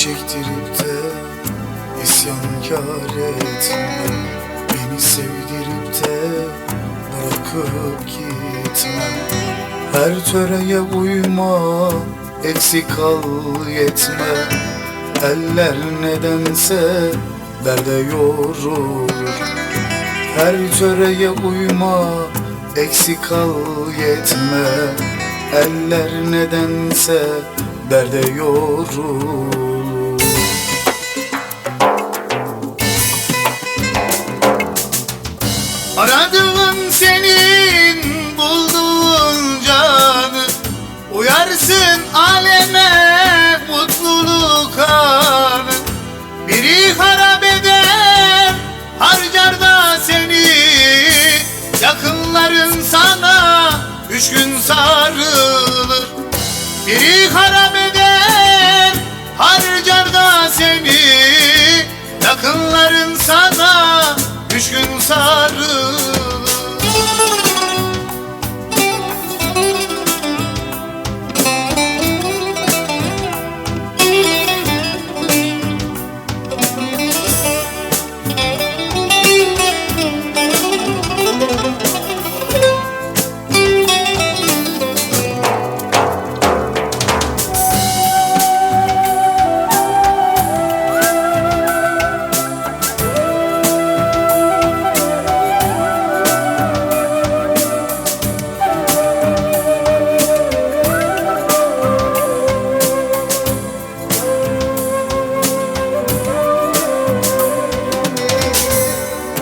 çektirip de isyankar etme. Beni sevdirip de bırakıp gitmem Her töreye uyma eksik al yetme. Eller nedense derde yorulur Her töreye uyma eksik al yetme. Eller nedense derde yorulur aleme mutluluk anı. Biri harap eder harcar da seni. Yakınların sana üç gün sarılır. Biri harap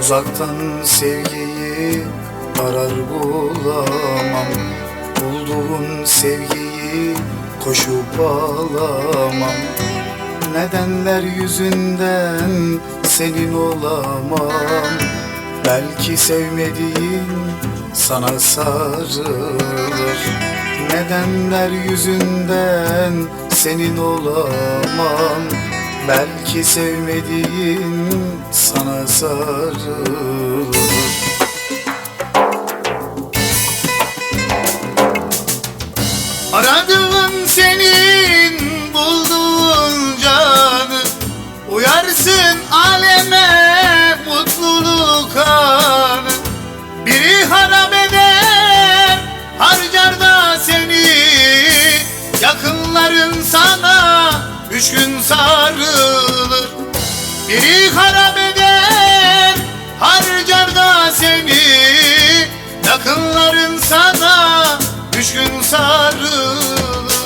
Uzaktan sevgiyi arar bulamam. Bulduğun sevgiyi koşup alamam. Nedenler yüzünden senin olamam. Belki sevmediğin sana sarılır. Nedenler yüzünden senin olamam. Belki sevmediğin sarılır. Aradığın senin bulduğun canı. Uyarsın aleme mutluluk anı. Biri harap eder harcar da seni. Yakınların sana üç gün sarılır. Biri Yakınların sana üç gün sarılır